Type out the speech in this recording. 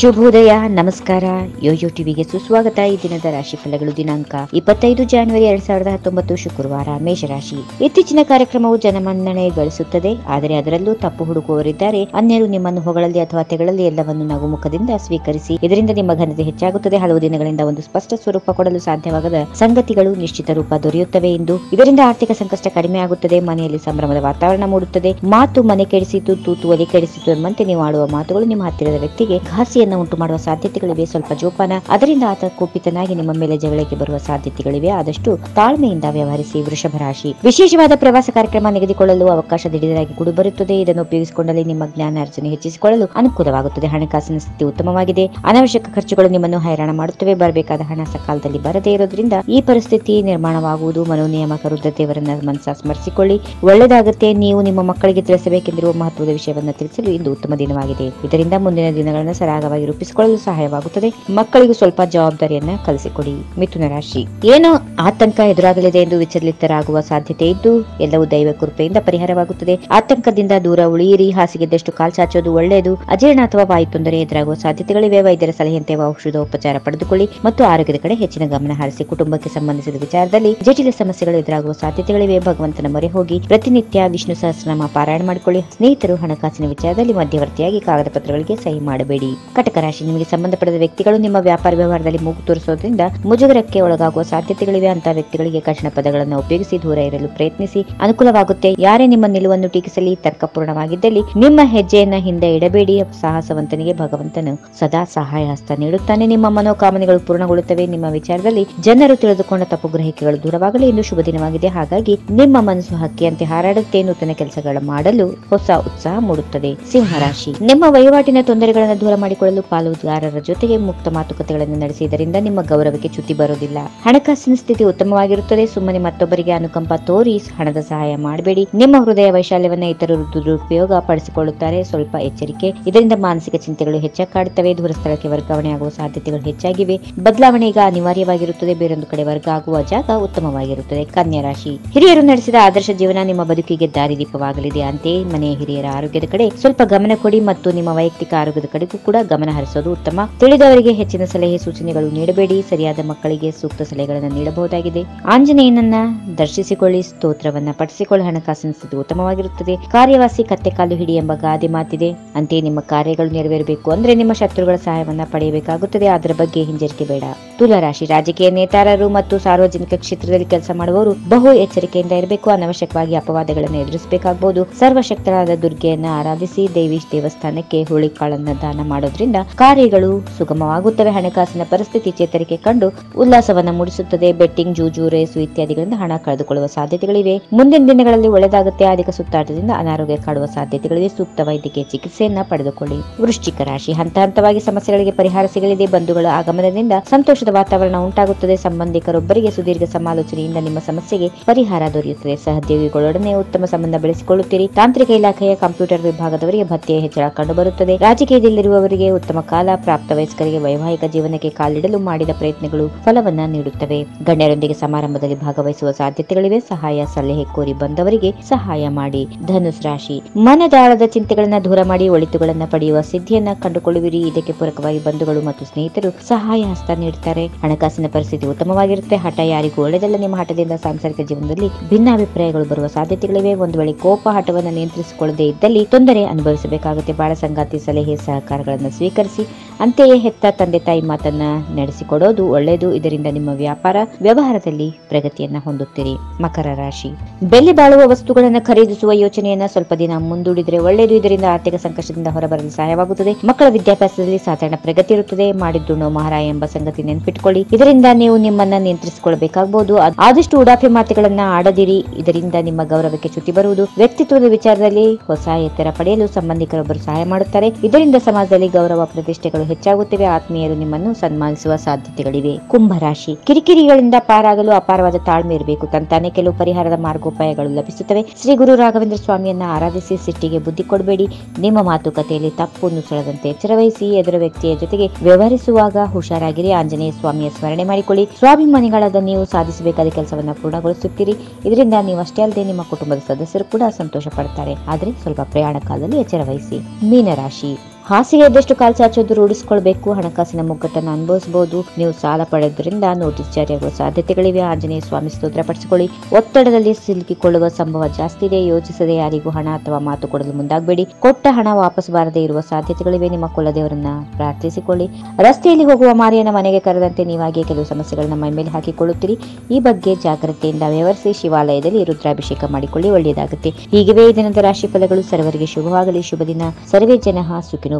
ಶುಭೋದಯ, ನಮಸ್ಕಾರ. ಯೋಯೋ ಟಿವಿಗೆ ಸುಸ್ವಾಗತ. ಈ ದಿನದ ರಾಶಿ ಫಲಗಳು ದಿನಾಂಕ ಇಪ್ಪತ್ತೈದು ಜಾನ್ವರಿ ಎರಡ್ ಸಾವಿರದ ಹತ್ತೊಂಬತ್ತು, ಶುಕ್ರವಾರ ಮೇಷರಾಶಿ. ಇತ್ತೀಚಿನ ಕಾರ್ಯಕ್ರಮವು ಜನಮನ್ನಣೆ ಗಳಿಸುತ್ತದೆ ಆದರೆ ಅದರಲ್ಲೂ ತಪ್ಪು ಹುಡುಕುವವರಿದ್ದಾರೆ. ಅನ್ಯರು ನಿಮ್ಮನ್ನು ಹೊಗಳಲ್ಲಿ ಅಥವಾ ತೆಗಳಲ್ಲಿ ಎಲ್ಲವನ್ನು ನಗುಮುಖದಿಂದ ಸ್ವೀಕರಿಸಿ, ಇದರಿಂದ ನಿಮ್ಮ ಘನತೆ ಹೆಚ್ಚಾಗುತ್ತದೆ. ಹಲವು ದಿನಗಳಿಂದ ಒಂದು ಸ್ಪಷ್ಟ ಸ್ವರೂಪ ಕೊಡಲು ಸಾಧ್ಯವಾಗದ ಸಂಗತಿಗಳು ನಿಶ್ಚಿತ ರೂಪ ದೊರೆಯುತ್ತವೆ ಎಂದು. ಇದರಿಂದ ಆರ್ಥಿಕ ಸಂಕಷ್ಟ ಕಡಿಮೆ ಆಗುತ್ತದೆ. ಮನೆಯಲ್ಲಿ ಸಂಭ್ರಮದ ವಾತಾವರಣ ಮೂಡುತ್ತದೆ. ಮಾತು ಮನೆ ಕೆಡಿಸಿತು, ತೂತು ಒಲೆ ಕೆಡಿಸಿತು ಎಂಬಂತೆ ನೀವು ಆಡುವ ಮಾತುಗಳು ನಿಮ್ಮ ಹತ್ತಿರದ ವ್ಯಕ್ತಿಗೆ ಘಾಸಿಯನ್ನು ಉಂಟು ಮಾಡುವ ಸಾಧ್ಯತೆಗಳಿವೆ. ಸ್ವಲ್ಪ ಜೋಪಾನ. ಅದರಿಂದ ಆತ ಕೋಪಿತನಾಗಿ ನಿಮ್ಮ ಮೇಲೆ ಜಗಳಕ್ಕೆ ಬರುವ ಸಾಧ್ಯತೆಗಳಿವೆ. ಆದಷ್ಟು ತಾಳ್ಮೆಯಿಂದ ವ್ಯವಹರಿಸಿ ವೃಷಭ ರಾಶಿ. ವಿಶೇಷವಾದ ಪ್ರವಾಸ ಕಾರ್ಯಕ್ರಮ ನಿಗದಿಕೊಳ್ಳಲು ಅವಕಾಶ ದಿಢೀರಾಗಿ ಗುಡುಬರುತ್ತದೆ ಬರುತ್ತದೆ. ಇದನ್ನು ಉಪಯೋಗಿಸಿಕೊಂಡಲ್ಲಿ ನಿಮ್ಮ ಜ್ಞಾನಾರ್ಜನೆ ಹೆಚ್ಚಿಸಿಕೊಳ್ಳಲು ಅನುಕೂಲವಾಗುತ್ತದೆ. ಹಣಕಾಸಿನ ಸ್ಥಿತಿ ಉತ್ತಮವಾಗಿದೆ. ಅನವಶ್ಯಕ ಖರ್ಚುಗಳು ನಿಮ್ಮನ್ನು ಹೈರಾಣ ಮಾಡುತ್ತವೆ. ಬರಬೇಕಾದ ಹಣ ಸಕಾಲದಲ್ಲಿ ಬರದೇ ಇರೋದ್ರಿಂದ ಈ ಪರಿಸ್ಥಿತಿ ನಿರ್ಮಾಣವಾಗುವುದು. ಮನೋನಿಯಾಮಕ ರುದ್ರದೇವರನ್ನ ಮನಸ್ಸ ಸ್ಮರಿಸಿಕೊಳ್ಳಿ. ಒಳ್ಳೆಯದಾಗುತ್ತೆ. ನೀವು ನಿಮ್ಮ ಮಕ್ಕಳಿಗೆ ತಿಳಿಸಬೇಕೆಂದಿರುವ ಮಹತ್ವದ ವಿಷಯವನ್ನು ತಿಳಿಸಲು ಇಂದು ಉತ್ತಮ ದಿನವಾಗಿದೆ. ಇದರಿಂದ ಮುಂದಿನ ದಿನಗಳನ್ನು ಸರಾಗವಾಗಿ ರೂಪಿಸಿಕೊಳ್ಳಲು ಸಹಾಯವಾಗುತ್ತದೆ. ಮಕ್ಕಳಿಗೂ ಸ್ವಲ್ಪ ಜವಾಬ್ದಾರಿಯನ್ನ ಕಲಿಸಿಕೊಡಿ. ಮಿಥುನ ರಾಶಿ. ಏನೋ ಆತಂಕ ಎದುರಾಗಲಿದೆ ಎಂದು ವಿಚಲಿತರಾಗುವ ಸಾಧ್ಯತೆ ಇದ್ದು, ಎಲ್ಲವೂ ದೈವ ಕೃಪೆಯಿಂದ ಪರಿಹಾರವಾಗುತ್ತದೆ. ಆತಂಕದಿಂದ ದೂರ ಉಳಿಯಿರಿ. ಹಾಸಿಗೆದ್ದಷ್ಟು ಕಾಲ್ಚಾಚೋದು ಒಳ್ಳೆಯದು. ಅಜೀರ್ಣ ಅಥವಾ ವಾಯು ತೊಂದರೆ ಎದುರಾಗುವ ಸಾಧ್ಯತೆಗಳಿವೆ. ವೈದ್ಯರ ಸಲಹೆಯಂತೆ ಔಷಧ ಉಪಚಾರ ಪಡೆದುಕೊಳ್ಳಿ ಮತ್ತು ಆರೋಗ್ಯದ ಕಡೆ ಹೆಚ್ಚಿನ ಗಮನ ಹರಿಸಿ ಕುಟುಂಬಕ್ಕೆ ಸಂಬಂಧಿಸಿದ ವಿಚಾರದಲ್ಲಿ ಜಟಿಲ ಸಮಸ್ಯೆಗಳು ಎದುರಾಗುವ ಸಾಧ್ಯತೆಗಳಿವೆ. ಭಗವಂತನ ಮೊರೆ ಹೋಗಿ ಪ್ರತಿನಿತ್ಯ ವಿಷ್ಣು ಸಹಸ್ರನಾಮ ಪಾರಾಯಣ ಮಾಡಿಕೊಳ್ಳಿ. ಸ್ನೇಹಿತರು ಹಣಕಾಸಿನ ವಿಚಾರದಲ್ಲಿ ಮಧ್ಯವರ್ತಿಯಾಗಿ ಕಾಗದ ಪತ್ರಗಳಿಗೆ ಸಹಿ ಮಾಡಬೇಡಿ. ಕಟಕ ರಾಶಿ. ನಿಮಗೆ ಸಂಬಂಧಪಟ್ಟ ವ್ಯಕ್ತಿಗಳು ನಿಮ್ಮ ವ್ಯಾಪಾರ ವ್ಯವಹಾರದಲ್ಲಿ ಮೂಗು ತೋರಿಸೋದ್ರಿಂದ ಮುಜುಗರಕ್ಕೆ ಒಳಗಾಗುವ ಸಾಧ್ಯತೆಗಳಿವೆ ಅಂತ ವ್ಯಕ್ತಿಗಳಿಗೆ ಕಠಿಣ ಪದಗಳನ್ನು ಉಪಯೋಗಿಸಿ ದೂರ ಇರಲು ಪ್ರಯತ್ನಿಸಿ. ಅನುಕೂಲವಾಗುತ್ತೆ. ಯಾರೇ ನಿಮ್ಮ ನಿಲುವನ್ನು ಟೀಕಿಸಲಿ, ತರ್ಕಪೂರ್ಣವಾಗಿದ್ದಲ್ಲಿ ನಿಮ್ಮ ಹೆಜ್ಜೆಯನ್ನ ಹಿಂದೆ ಇಡಬೇಡಿ. ಸಾಹಸವಂತನಿಗೆ ಭಗವಂತನು ಸದಾ ಸಹಾಯ ಹಸ್ತ ನೀಡುತ್ತಾನೆ. ನಿಮ್ಮ ಮನೋಕಾಮನೆಗಳು ಪೂರ್ಣಗೊಳ್ಳುತ್ತವೆ. ನಿಮ್ಮ ವಿಚಾರದಲ್ಲಿ ಜನರು ತಿಳಿದುಕೊಂಡ ತಪ್ಪು ಗ್ರಹಿಕೆಗಳು ದೂರವಾಗಲಿ. ಎಂದು ಶುಭ ದಿನವಾಗಿದೆ. ಹಾಗಾಗಿ ನಿಮ್ಮ ಮನಸ್ಸು ಹಕ್ಕಿಯಂತೆ ಹಾರಾಡುತ್ತೆ. ನೂತನ ಕೆಲಸಗಳು ಮಾಡಲು ಹೊಸ ಉತ್ಸಾಹ ಮೂಡುತ್ತದೆ. ಸಿಂಹರಾಶಿ ನಿಮ್ಮ ವಹಿವಾಟಿನ ತೊಂದರೆಗಳನ್ನು ದೂರ ಮಾಡಿಕೊಳ್ಳಲು ಪಾಲುದಾರರ ಜೊತೆಗೆ ಮುಕ್ತ ಮಾತುಕತೆಗಳನ್ನು ನಡೆಸಿದರಿಂದ ನಿಮ್ಮ ಗೌರವಕ್ಕೆ ಚ್ಯುತಿ ಬರುವುದಿಲ್ಲ. ಹಣಕಾಸಿನ ಸ್ಥಿತಿ ಉತ್ತಮವಾಗಿರುತ್ತದೆ. ಸುಮ್ಮನೆ ಮತ್ತೊಬ್ಬರಿಗೆ ಅನುಕಂಪ ತೋರಿ ಹಣದ ಸಹಾಯ ಮಾಡಬೇಡಿ. ನಿಮ್ಮ ಹೃದಯ ವೈಶಾಲ್ಯವನ್ನ ಇತರರು ದುರುಪಯೋಗ ಪಡಿಸಿಕೊಳ್ಳುತ್ತಾರೆ ಸ್ವಲ್ಪ ಎಚ್ಚರಿಕೆ. ಇದರಿಂದ ಮಾನಸಿಕ ಚಿಂತೆಗಳು ಹೆಚ್ಚಾಗಿ ದೂರ ಸ್ಥಳಕ್ಕೆ ವರ್ಗಾವಣೆ ಆಗುವ ಸಾಧ್ಯತೆಗಳು ಹೆಚ್ಚಾಗಿವೆ. ಬದಲಾವಣೆ ಈಗ ಅನಿವಾರ್ಯವಾಗಿರುತ್ತದೆ. ಬೇರೊಂದು ಕಡೆ ವರ್ಗ ಆಗುವ ಜಾಗ ಉತ್ತಮವಾಗಿರುತ್ತದೆ. ಕನ್ಯಾ ರಾಶಿ. ಹಿರಿಯರು ನಡೆಸಿದ ಆದರ್ಶ ಜೀವನ ನಿಮ್ಮ ಬದುಕಿಗೆ ದಾರಿದೀಪವಾಗಲಿದೆ ಅಂತೆಯೇ ಮನೆಯ ಹಿರಿಯರ ಆರೋಗ್ಯದ ಕಡೆ ಸ್ವಲ್ಪ ಗಮನ ಕೊಡಿ ಮತ್ತು ನಿಮ್ಮ ವೈಯಕ್ತಿಕ ಆರೋಗ್ಯದ ಕಡೆಗೂ ಕೂಡ ಗಮನ ಹರಿಸೋದು ಉತ್ತಮ. ತಿಳಿದವರಿಗೆ ಹೆಚ್ಚಿನ ಸಲಹೆ ಸೂಚನೆಗಳು ನೀಡಬೇಡಿ. ಸರಿಯಾದ ಮಕ್ಕಳಿಗೆ ಸೂಕ್ತ ಸಲಹೆಗಳನ್ನು ನೀಡಬಹುದಾಗಿದೆ. ಆಂಜನೇಯನನ್ನ ದರ್ಶಿಸಿಕೊಳ್ಳಿ. ಸ್ತೋತ್ರವನ್ನ ಪಠಿಸಿಕೊಳ್ಳಿ. ಹಣಕಾಸಿನ ಸ್ಥಿತಿ ಉತ್ತಮವಾಗಿರುತ್ತದೆ. ಕಾರ್ಯವಾಸಿ ಕತ್ತೆ ಕಾಲು ಹಿಡಿ ಎಂಬ ಗಾದೆ ಮಾತಿದೆ. ಅಂತೆಯೇ ನಿಮ್ಮ ಕಾರ್ಯಗಳು ನೆರವೇರಬೇಕು ಅಂದ್ರೆ ನಿಮ್ಮ ಶತ್ರುಗಳ ಸಹಾಯವನ್ನ ಪಡೆಯಬೇಕಾಗುತ್ತದೆ. ಅದರ ಬಗ್ಗೆ ಹಿಂಜರಿಕೆ ಬೇಡ. ತುಲಾರಾಶಿ ರಾಜಕೀಯ ನೇತಾರರು ಮತ್ತು ಸಾರ್ವಜನಿಕ ಕ್ಷೇತ್ರದಲ್ಲಿ ಕೆಲಸ ಮಾಡುವವರು ಬಹು ಎಚ್ಚರಿಕೆಯಿಂದ ಇರಬೇಕು. ಅನವಶ್ಯಕವಾಗಿ ಅಪವಾದಗಳನ್ನು ಎದುರಿಸಬೇಕಾಗಬಹುದು ಸರ್ವಶಕ್ತರಾದ ದುರ್ಗೆಯನ್ನ ಆರಾಧಿಸಿ ದೇವಿ ದೇವಸ್ಥಾನಕ್ಕೆ ಹುಳಿಕಾಳನ್ನ ದಾನ ಮಾಡೋದ್ರಿಂದ ಕಾರ್ಯಗಳು ಸುಗಮವಾಗುತ್ತವೆ. ಹಣಕಾಸಿನ ಪರಿಸ್ಥಿತಿ ಚೇತರಿಕೆ ಕಂಡು ಉಲ್ಲಾಸವನ್ನು ಮೂಡಿಸುತ್ತದೆ. ಬೆಟ್ಟಿಂಗ್, ಜೂಜು, ರೇಸು ಇತ್ಯಾದಿಗಳಿಂದ ಹಣ ಕಳೆದುಕೊಳ್ಳುವ ಸಾಧ್ಯತೆಗಳಿವೆ. ಮುಂದಿನ ದಿನಗಳಲ್ಲಿ ಒಳ್ಳೆದಾಗುತ್ತೆ ಅಧಿಕ ಸುತ್ತಾಟದಿಂದ ಅನಾರೋಗ್ಯ ಕಾಡುವ ಸಾಧ್ಯತೆಗಳಿವೆ. ಸೂಕ್ತ ವೈದ್ಯಕೀಯ ಚಿಕಿತ್ಸೆಯನ್ನ ಪಡೆದುಕೊಳ್ಳಿ. ವೃಶ್ಚಿಕ ರಾಶಿ ಹಂತ ಹಂತವಾಗಿ ಸಮಸ್ಯೆಗಳಿಗೆ ಪರಿಹಾರ ಸಿಗಲಿದೆ. ಬಂಧುಗಳ ಆಗಮನದಿಂದ ಸಂತೋಷದ ವಾತಾವರಣ ಉಂಟಾಗುತ್ತದೆ. ಸಂಬಂಧಿಕರೊಬ್ಬರಿಗೆ ಸುದೀರ್ಘ ಸಮಾಲೋಚನೆಯಿಂದ ನಿಮ್ಮ ಸಮಸ್ಯೆಗೆ ಪರಿಹಾರ ದೊರೆಯುತ್ತದೆ. ಸಹೋದ್ಯೋಗಿಗಳೊಡನೆ ಉತ್ತಮ ಸಂಬಂಧ ಬೆಳೆಸಿಕೊಳ್ಳುತ್ತೀರಿ. ತಾಂತ್ರಿಕ ಇಲಾಖೆಯ ಕಂಪ್ಯೂಟರ್ ವಿಭಾಗದವರಿಗೆ ಭತ್ಯೆಯ ಹೆಚ್ಚಳ ಕಂಡುಬರುತ್ತದೆ. ರಾಜಕೀಯದಲ್ಲಿರುವವರಿಗೆ ಉತ್ತಮ ಕಾಲ ಪ್ರಾಪ್ತ ವಯಸ್ಕರಿಗೆ ವೈವಾಹಿಕ ಜೀವನಕ್ಕೆ ಕಾಲಿಡಲು ಮಾಡಿದ ಪ್ರಯತ್ನಗಳು ಫಲವನ್ನ ನೀಡುತ್ತವೆ. ಗಣ್ಯರೊಂದಿಗೆ ಸಮಾರಂಭದಲ್ಲಿ ಭಾಗವಹಿಸುವ ಸಾಧ್ಯತೆಗಳಿವೆ. ಸಹಾಯ ಸಲಹೆ ಕೋರಿ ಬಂದವರಿಗೆ ಸಹಾಯ ಮಾಡಿ. ಧನುಸ್ ರಾಶಿ. ಮನದಾಳದ ಚಿಂತೆಗಳನ್ನ ದೂರ ಮಾಡಿ ಒಳಿತುಗಳನ್ನ ಪಡೆಯುವ ಸಿದ್ಧಿಯನ್ನ ಕಂಡುಕೊಳ್ಳುವಿರಿ. ಇದಕ್ಕೆ ಪೂರಕವಾಗಿ ಬಂಧುಗಳು ಮತ್ತು ಸ್ನೇಹಿತರು ಸಹಾಯ ಹಸ್ತ ನೀಡುತ್ತಾರೆ. ಹಣಕಾಸಿನ ಪರಿಸ್ಥಿತಿ ಉತ್ತಮವಾಗಿರುತ್ತೆ. ಹಠ ಯಾರಿಗೂ ಒಳ್ಳೆಯದಲ್ಲ ನಿಮ್ಮ ಹಠದಿಂದ ಸಾಂಸಾರಿಕ ಜೀವನದಲ್ಲಿ ಭಿನ್ನಾಭಿಪ್ರಾಯಗಳು ಬರುವ ಸಾಧ್ಯತೆಗಳಿವೆ. ಒಂದು ವೇಳೆ ಕೋಪ ಹಠವನ್ನು ನಿಯಂತ್ರಿಸಿಕೊಳ್ಳದೆ ಇದ್ದಲ್ಲಿ ತೊಂದರೆ ಅನುಭವಿಸಬೇಕಾಗುತ್ತೆ. ಬಾಳ ಸಂಗಾತಿ, ಸಲಹೆ, ಸಹಕಾರಗಳನ್ನು ಸ್ವೀಕರಿಸಿ ಅಂತೆಯೇ ಹೆತ್ತ ತಂದೆ ತಾಯಿ ಮಾತನ್ನ ನಡೆಸಿಕೊಡೋದು ಒಳ್ಳೆಯದು. ಇದರಿಂದ ನಿಮ್ಮ ವ್ಯಾಪಾರ, ವ್ಯವಹಾರದಲ್ಲಿ ಪ್ರಗತಿಯನ್ನ ಹೊಂದುತ್ತೀರಿ. ಮಕರ ರಾಶಿ. ಬೆಲೆ ಬಾಳುವ ವಸ್ತುಗಳನ್ನು ಖರೀದಿಸುವ ಯೋಚನೆಯನ್ನ ಸ್ವಲ್ಪ ದಿನ ಮುಂದೂಡಿದರೆ ಒಳ್ಳೆಯದು. ಇದರಿಂದ ಆರ್ಥಿಕ ಸಂಕಷ್ಟದಿಂದ ಹೊರಬರಲು ಸಹಾಯವಾಗುತ್ತದೆ. ಮಕ್ಕಳ ವಿದ್ಯಾಭ್ಯಾಸದಲ್ಲಿ ಸಾಧಾರಣ ಪ್ರಗತಿ ಇರುತ್ತದೆ. ಮಾಡಿದ್ದುಣ್ಣು ಮಹಾರಾಯ ಎಂಬ ಸಂಗತಿ ನೆನಪಿಟ್ಕೊಳ್ಳಿ. ಇದರಿಂದ ನೀವು ನಿಮ್ಮನ್ನ ನಿಯಂತ್ರಿಸಿಕೊಳ್ಳಬೇಕಾಗಬಹುದು ಆದ್- ಆದಷ್ಟು ಉಡಾಫೆ ಮಾತುಗಳನ್ನ ಆಡದಿರಿ. ಇದರಿಂದ ನಿಮ್ಮ ಗೌರವಕ್ಕೆ ಚ್ಯುತಿ ಬರುವುದು. ವ್ಯಕ್ತಿತ್ವದ ವಿಚಾರದಲ್ಲಿ ಹೊಸ ಎತ್ತರ ಪಡೆಯಲು ಸಂಬಂಧಿಕರೊಬ್ಬರು ಸಹಾಯ ಮಾಡುತ್ತಾರೆ. ಇದರಿಂದ ಸಮಾಜದಲ್ಲಿ ಗೌರವ ಪ್ರತಿಷ್ಠೆಗಳು ಹೆಚ್ಚಾಗುತ್ತವೆ, ಆತ್ಮೀಯರು ನಿಮ್ಮನ್ನು ಸನ್ಮಾನಿಸುವ ಸಾಧ್ಯತೆಗಳಿವೆ. ಕುಂಭರಾಶಿ ಕಿರಿಕಿರಿಗಳಿಂದ ಪಾರಾಗಲು ಅಪಾರವಾದ ತಾಳ್ಮೆ ಇರಬೇಕು. ತಂತಾನೆ ಕೆಲವು ಪರಿಹಾರದ ಮಾರ್ಗೋಪಾಯಗಳು ಲಭಿಸುತ್ತವೆ. ಶ್ರೀ ಗುರು ರಾಘವೇಂದ್ರ ಸ್ವಾಮಿಯನ್ನ ಆರಾಧಿಸಿ ಸಿಟ್ಟಿಗೆ ಬುದ್ಧಿ ಕೊಡಬೇಡಿ. ನಿಮ್ಮ ಮಾತುಕತೆಯಲ್ಲಿ ತಪ್ಪು ನುಸುಳದಂತೆ ಎಚ್ಚರವಹಿಸಿ ಎದುರು ವ್ಯಕ್ತಿಯ ಜೊತೆಗೆ ವ್ಯವಹರಿಸುವಾಗ ಹುಷಾರಾಗಿರಿ. ಆಂಜನೇಯ ಸ್ವಾಮಿಯ ಸ್ಮರಣೆ ಮಾಡಿಕೊಳ್ಳಿ. ಸ್ವಾಭಿಮಾನಿಗಳಾದ ನೀವು ಸಾಧಿಸಬೇಕಾದ ಕೆಲಸವನ್ನ ಪೂರ್ಣಗೊಳಿಸುತ್ತೀರಿ. ಇದರಿಂದ ನೀವು ಅಷ್ಟೇ ಅಲ್ಲದೆ ನಿಮ್ಮ ಕುಟುಂಬದ ಸದಸ್ಯರು ಕೂಡ ಸಂತೋಷ ಪಡ್ತಾರೆ. ಆದರೆ ಸ್ವಲ್ಪ ಪ್ರಯಾಣ ಕಾಲದಲ್ಲಿ ಎಚ್ಚರ ವಹಿಸಿ ಮೀನರಾಶಿ. ಹಾಸಿಗೆ ಇದ್ದಷ್ಟು ಕಾಲು ಚಾಚೋದು ರೂಢಿಸಿಕೊಳ್ಬೇಕು, ಹಣಕಾಸಿನ ಮುಗ್ಗಟ್ಟನ್ನು ಅನುಭವಿಸಬಹುದು ನೀವು ಸಾಲ ಪಡೆಯುವುದರಿಂದ ನೋಟಿಸ್ ಜಾರಿಯಾಗುವ ಸಾಧ್ಯತೆಗಳಿವೆ. ಆಂಜನೇಯ ಸ್ವಾಮಿ ಸ್ತೋತ್ರ ಪಡಿಸಿಕೊಳ್ಳಿ ಒತ್ತಡದಲ್ಲಿ ಸಿಲುಕಿಕೊಳ್ಳುವ ಸಂಭವ ಜಾಸ್ತಿ ಇದೆ. ಯೋಚಿಸದೆ ಯಾರಿಗೂ ಹಣ ಅಥವಾ ಮಾತು ಕೊಡಲು ಮುಂದಾಗಬೇಡಿ. ಕೊಟ್ಟ ಹಣ ವಾಪಸ್ ಬಾರದೇ ಇರುವ ಸಾಧ್ಯತೆಗಳಿವೆ. ನಿಮ್ಮ ಕುಲದೇವರನ್ನ ಪ್ರಾರ್ಥಿಸಿಕೊಳ್ಳಿ. ರಸ್ತೆಯಲ್ಲಿ ಹೋಗುವ ಮಾರಿಯನ್ನ ಮನೆಗೆ ಕರೆದಂತೆ ನೀವಾಗಿಯೇ ಕೆಲವು ಸಮಸ್ಯೆಗಳನ್ನ ಮೈ ಮೇಲೆ ಹಾಕಿಕೊಳ್ಳುತ್ತೀರಿ. ಈ ಬಗ್ಗೆ ಜಾಗ್ರತೆಯಿಂದ ವ್ಯವಹರಿಸಿ ಶಿವಾಲಯದಲ್ಲಿ ರುದ್ರಾಭಿಷೇಕ ಮಾಡಿಕೊಳ್ಳಿ. ಒಳ್ಳೆಯದಾಗುತ್ತೆ. ಹೀಗಿವೆ. ಈ ದಿನದ ರಾಶಿ ಫಲಗಳು ಸರ್ವರಿಗೆ ಶುಭವಾಗಲಿ. ಶುಭ ದಿನ ಸರ್ವೇ ಜನ ಸುಖಿನೋ